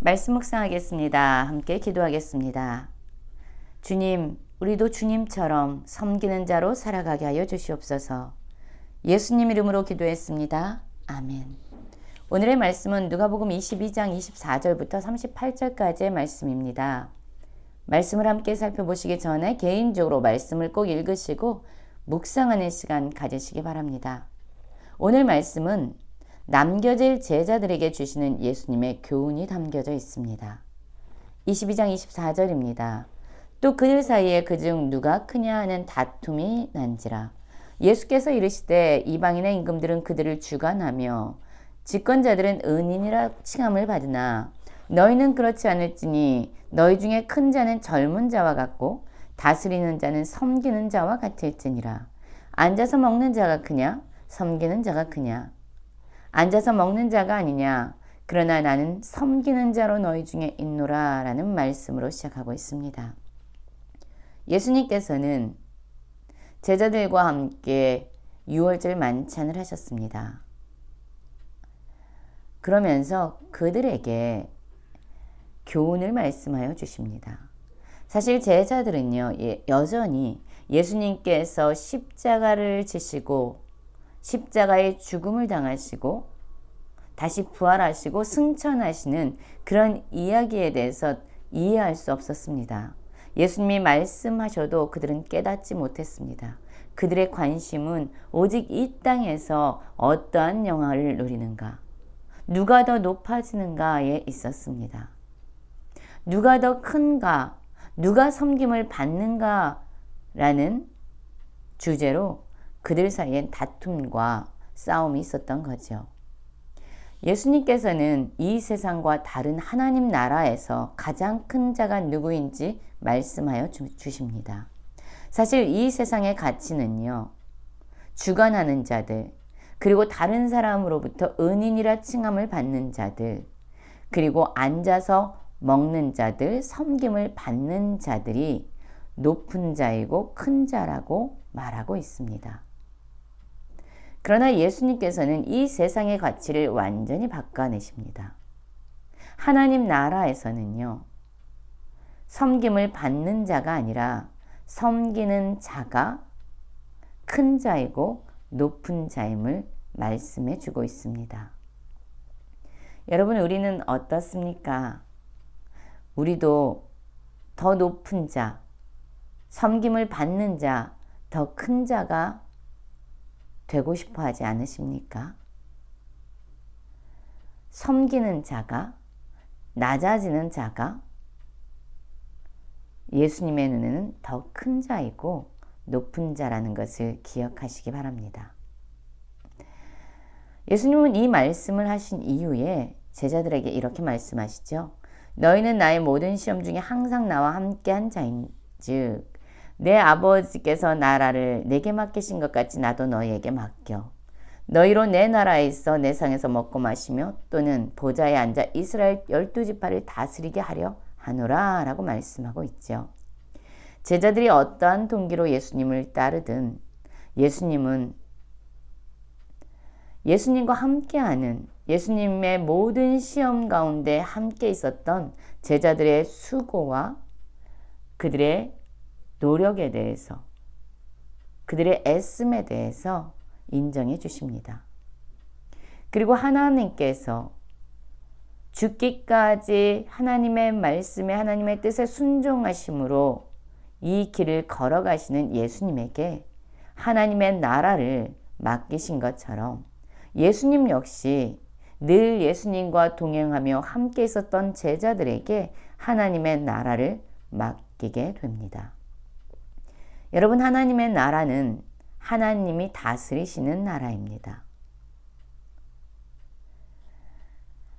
말씀 묵상하겠습니다. 함께 기도하겠습니다. 주님, 우리도 주님처럼 섬기는 자로 살아가게 하여 주시옵소서. 예수님 이름으로 기도했습니다. 아멘. 오늘의 말씀은 누가복음 22장 24절부터 38절까지의 말씀입니다. 말씀을 함께 살펴보시기 전에 개인적으로 말씀을 꼭 읽으시고 묵상하는 시간 가지시기 바랍니다. 오늘 말씀은 남겨질 제자들에게 주시는 예수님의 교훈이 담겨져 있습니다. 22장 24절입니다. 또 그들 사이에 그중 누가 크냐 하는 다툼이 난지라. 예수께서 이르시되 이방인의 임금들은 그들을 주관하며 집권자들은 은인이라 칭함을 받으나 너희는 그렇지 않을지니 너희 중에 큰 자는 젊은 자와 같고 다스리는 자는 섬기는 자와 같을지니라. 앉아서 먹는 자가 크냐? 섬기는 자가 크냐? 앉아서 먹는 자가 아니냐? 그러나 나는 섬기는 자로 너희 중에 있노라 라는 말씀으로 시작하고 있습니다. 예수님께서는 제자들과 함께 6월절 만찬을 하셨습니다. 그러면서 그들에게 교훈을 말씀하여 주십니다. 사실 제자들은요, 예, 여전히 예수님께서 십자가를 지시고 십자가의 죽음을 당하시고 다시 부활하시고 승천하시는 그런 이야기에 대해서 이해할 수 없었습니다. 예수님이 말씀하셔도 그들은 깨닫지 못했습니다. 그들의 관심은 오직 이 땅에서 어떠한 영화를 누리는가, 누가 더 높아지는가에 있었습니다. 누가 더 큰가, 누가 섬김을 받는가 라는 주제로 그들 사이엔 다툼과 싸움이 있었던 거죠. 예수님께서는 이 세상과 다른 하나님 나라에서 가장 큰 자가 누구인지 말씀하여 주, 십니다 사실 이 세상의 가치는요, 주관하는 자들, 그리고 다른 사람으로부터 은인이라 칭함을 받는 자들, 그리고 앉아서 먹는 자들, 섬김을 받는 자들이 높은 자이고 큰 자라고 말하고 있습니다. 그러나 예수님께서는 이 세상의 가치를 완전히 바꿔내십니다. 하나님 나라에서는요, 섬김을 받는 자가 아니라 섬기는 자가 큰 자이고 높은 자임을 말씀해 주고 있습니다. 여러분, 우리는 어떻습니까? 우리도 더 높은 자, 섬김을 받는 자, 더 큰 자가 되고 싶어 하지 않으십니까? 섬기는 자가, 낮아지는 자가 예수님의 눈에는 더 큰 자이고 높은 자라는 것을 기억하시기 바랍니다. 예수님은 이 말씀을 하신 이후에 제자들에게 이렇게 말씀하시죠. 너희는 나의 모든 시험 중에 항상 나와 함께 한 자인 즉 내 아버지께서 나라를 내게 맡기신 것 같이 나도 너희에게 맡겨. 너희로 내 나라에 있어 내 상에서 먹고 마시며 또는 보좌에 앉아 이스라엘 열두 지파를 다스리게 하려 하노라 라고 말씀하고 있죠. 제자들이 어떠한 동기로 예수님을 따르든 예수님은 예수님과 함께하는 예수님의 모든 시험 가운데 함께 있었던 제자들의 수고와 그들의 노력에 대해서 그들의 애씀에 대해서 인정해 주십니다. 그리고 하나님께서 죽기까지 하나님의 말씀에 하나님의 뜻에 순종하심으로 이 길을 걸어가시는 예수님에게 하나님의 나라를 맡기신 것처럼 예수님 역시 늘 예수님과 동행하며 함께 있었던 제자들에게 하나님의 나라를 맡기게 됩니다. 여러분, 하나님의 나라는 하나님이 다스리시는 나라입니다.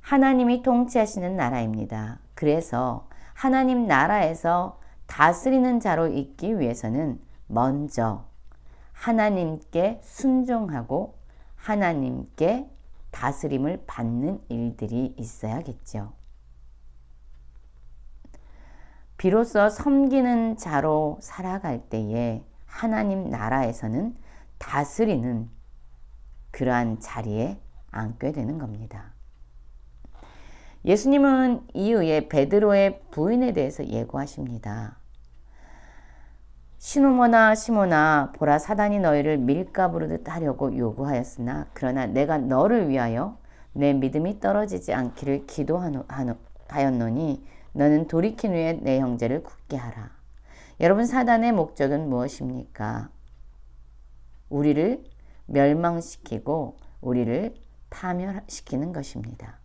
하나님이 통치하시는 나라입니다. 그래서 하나님 나라에서 다스리는 자로 있기 위해서는 먼저 하나님께 순종하고 하나님께 다스림을 받는 일들이 있어야겠죠. 비로소 섬기는 자로 살아갈 때에 하나님 나라에서는 다스리는 그러한 자리에 앉게 되는 겁니다. 예수님은 이후에 베드로의 부인에 대해서 예고하십니다. 시노모나 시모나 보라 사단이 너희를 밀가부르듯 하려고 요구하였으나 그러나 내가 너를 위하여 내 믿음이 떨어지지 않기를 기도하였노니 너는 돌이킨 후에 내 형제를 굳게 하라. 여러분 사단의 목적은 무엇입니까? 우리를 멸망시키고 우리를 파멸시키는 것입니다.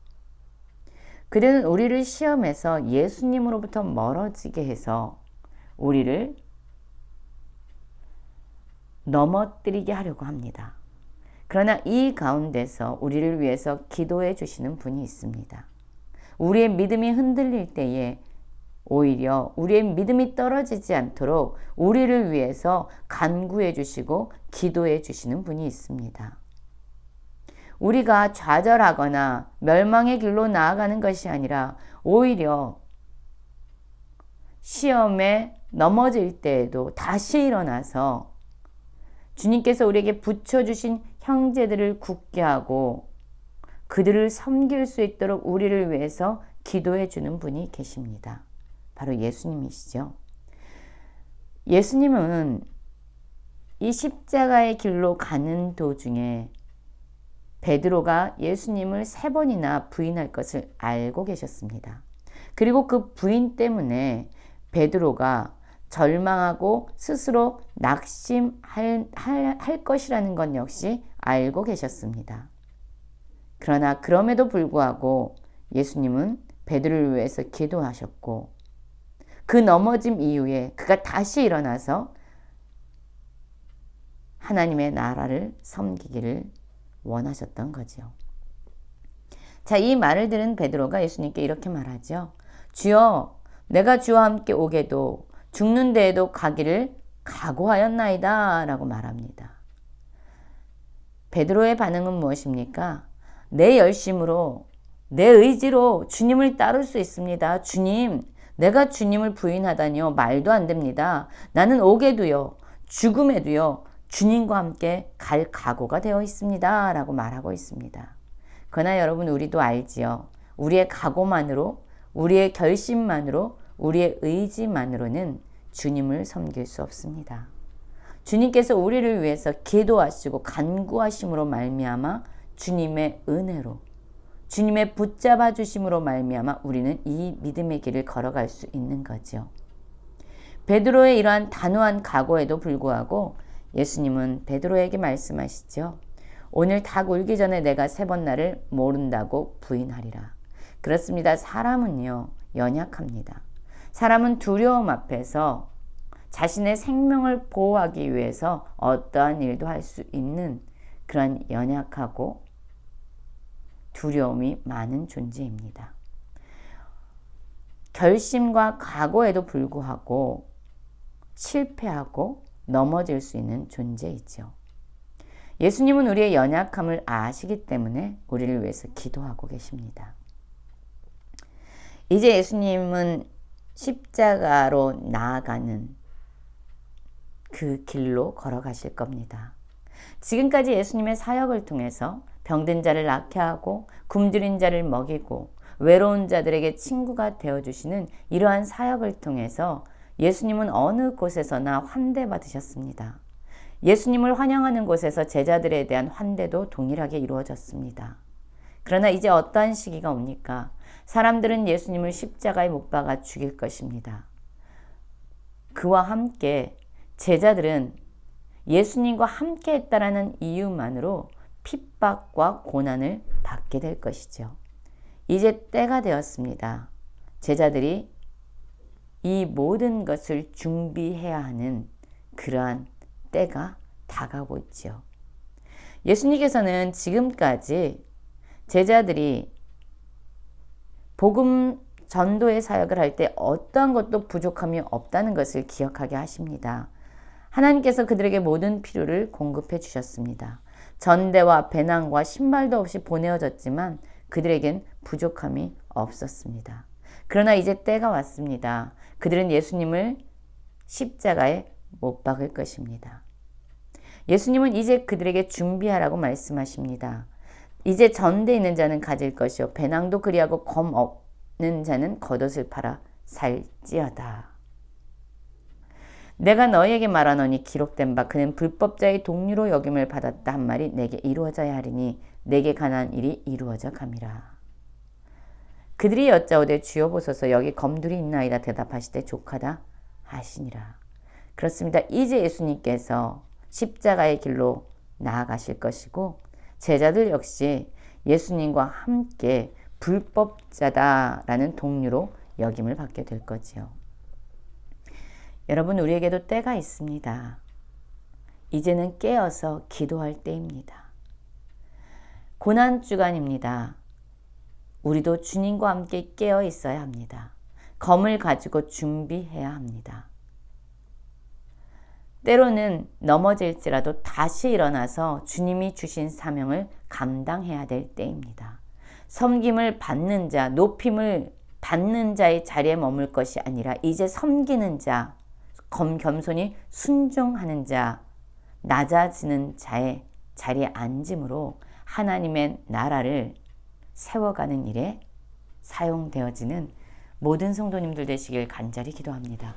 그들은 우리를 시험해서 예수님으로부터 멀어지게 해서 우리를 넘어뜨리게 하려고 합니다. 그러나 이 가운데서 우리를 위해서 기도해 주시는 분이 있습니다. 우리의 믿음이 흔들릴 때에 오히려 우리의 믿음이 떨어지지 않도록 우리를 위해서 간구해 주시고 기도해 주시는 분이 있습니다. 우리가 좌절하거나 멸망의 길로 나아가는 것이 아니라 오히려 시험에 넘어질 때에도 다시 일어나서 주님께서 우리에게 붙여주신 형제들을 굳게 하고 그들을 섬길 수 있도록 우리를 위해서 기도해 주는 분이 계십니다. 바로 예수님이시죠. 예수님은 이 십자가의 길로 가는 도중에 베드로가 예수님을 세 번이나 부인할 것을 알고 계셨습니다. 그리고 그 부인 때문에 베드로가 절망하고 스스로 낙심할 할, 할 것이라는 것 역시 알고 계셨습니다. 그러나 그럼에도 불구하고 예수님은 베드로를 위해서 기도하셨고 그 넘어짐 이후에 그가 다시 일어나서 하나님의 나라를 섬기기를 원하셨던 거죠. 자, 이 말을 들은 베드로가 예수님께 이렇게 말하죠. 주여, 내가 주와 함께 오게도 죽는 데에도 가기를 각오하였나이다 라고 말합니다. 베드로의 반응은 무엇입니까? 내 열심으로, 내 의지로 주님을 따를 수 있습니다. 주님, 내가 주님을 부인하다니요. 말도 안 됩니다. 나는 오게도요. 죽음에도요. 주님과 함께 갈 각오가 되어 있습니다. 라고 말하고 있습니다. 그러나 여러분, 우리도 알지요. 우리의 각오만으로, 우리의 결심만으로, 우리의 의지만으로는 주님을 섬길 수 없습니다. 주님께서 우리를 위해서 기도하시고 간구하심으로 말미암아 주님의 은혜로 주님의 붙잡아 주심으로 말미암아 우리는 이 믿음의 길을 걸어갈 수 있는 거죠. 베드로의 이러한 단호한 각오에도 불구하고 예수님은 베드로에게 말씀하시죠. 오늘 닭 울기 전에 내가 세 번 나를 모른다고 부인하리라. 그렇습니다. 사람은요, 연약합니다. 사람은 두려움 앞에서 자신의 생명을 보호하기 위해서 어떠한 일도 할 수 있는 그런 연약하고 두려움이 많은 존재입니다. 결심과 각오에도 불구하고 실패하고 넘어질 수 있는 존재이죠. 예수님은 우리의 연약함을 아시기 때문에 우리를 위해서 기도하고 계십니다. 이제 예수님은 십자가로 나아가는 그 길로 걸어가실 겁니다. 지금까지 예수님의 사역을 통해서 병든 자를 낫게 하고 굶주린 자를 먹이고 외로운 자들에게 친구가 되어 주시는 이러한 사역을 통해서 예수님은 어느 곳에서나 환대받으셨습니다. 예수님을 환영하는 곳에서 제자들에 대한 환대도 동일하게 이루어졌습니다. 그러나 이제 어떠한 시기가 옵니까? 사람들은 예수님을 십자가에 못 박아 죽일 것입니다. 그와 함께 제자들은 예수님과 함께 했다라는 이유만으로 핍박과 고난을 받게 될 것이죠. 이제 때가 되었습니다. 제자들이 이 모든 것을 준비해야 하는 그러한 때가 다가오고 있죠. 예수님께서는 지금까지 제자들이 복음 전도의 사역을 할 때 어떠한 것도 부족함이 없다는 것을 기억하게 하십니다. 하나님께서 그들에게 모든 필요를 공급해 주셨습니다. 전대와 배낭과 신발도 없이 보내어졌지만 그들에겐 부족함이 없었습니다. 그러나 이제 때가 왔습니다. 그들은 예수님을 십자가에 못 박을 것입니다. 예수님은 이제 그들에게 준비하라고 말씀하십니다. 이제 전대 있는 자는 가질 것이요 배낭도 그리하고 검 없는 자는 겉옷을 팔아 살지어다. 내가 너희에게 말하노니 기록된 바 그는 불법자의 동류로 여김을 받았다 한 말이 내게 이루어져야 하리니 내게 관한 일이 이루어져 감이라. 그들이 여짜오되 주여 보소서 여기 검들이 있나이다 대답하시되 족하다 하시니라. 그렇습니다. 이제 예수님께서 십자가의 길로 나아가실 것이고 제자들 역시 예수님과 함께 불법자다라는 동료로 여김을 받게 될 거지요. 여러분 우리에게도 때가 있습니다. 이제는 깨어서 기도할 때입니다. 고난 주간입니다. 우리도 주님과 함께 깨어 있어야 합니다. 검을 가지고 준비해야 합니다. 때로는 넘어질지라도 다시 일어나서 주님이 주신 사명을 감당해야 될 때입니다. 섬김을 받는 자, 높임을 받는 자의 자리에 머물 것이 아니라 이제 섬기는 자, 검, 겸손히 순종하는 자, 낮아지는 자의 자리에 앉음으로 하나님의 나라를 세워가는 일에 사용되어지는 모든 성도님들 되시길 간절히 기도합니다.